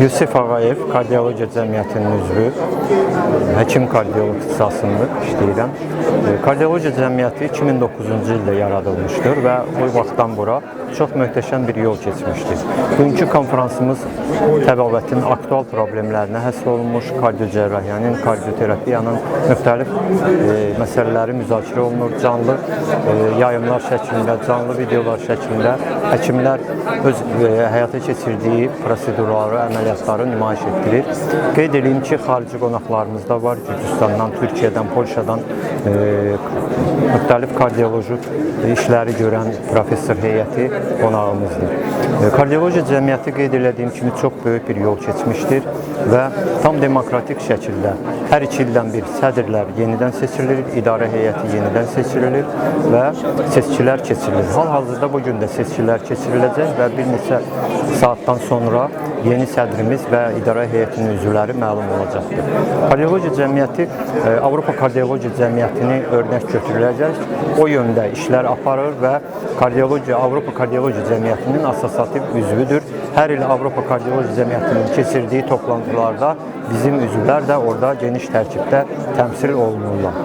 Yusif Ağayev Kardiologiya Cəmiyyətinin üzvü, həkim kardioloq ixtisasında işləyirəm. Kardiologiya Cəmiyyəti 2009-cu ildə yaradılmışdır və o vaxtdan bura çox möhtəşəm bir yol keçmişdir. Bugünkü konferansımız təbabətin aktual problemlərinə həsr olunmuş kardiocərrahiyyənin, kardioterapiyanın müxtəlif e, məsələləri müzakirə olunur. Canlı e, yayımlar şəklində, canlı videolar şəklində həkimlər öz e, həyata keçirdiyi prosedurları, əməliyyatları nümayiş etdirir. Qeyd edeyim ki, xarici qonaqlarımız da var. Gürcüstandan, Türkiyədən, Polşadan e, müxtəlif kardioloji işləri görən professor heyəti qonağımızdır. E, Kardiologiya cəmiyyəti qeyd etdiyim kimi çox böyük bir yol keçmişdir və tam demokratik şəkildə hər iki ildən bir sədrlər yenidən seçilir, idarə heyəti yenidən seçilir və seçkilər keçirilir. Hal-hazırda bu gün də seçkilər keçiriləcək və bir neçə saatdan sonra yeni sədrimiz və idarə heyətinin üzvləri məlum olacaqdır. Kardiologiya cəmiyyəti e, Avropa Kardiologiya Cəmiyyətini örnək götürüləcək. O yöndə işlər aparır və Kardiologiya Avropa Kardiologiya Cəmiyyətinin asosiyativ üzvüdür. Hər il Avropa Kardiologiya Cəmiyyətinin keçirdiyi toplantılarda bizim üzvlər də orada geniş tərkibdə təmsil olunurlar.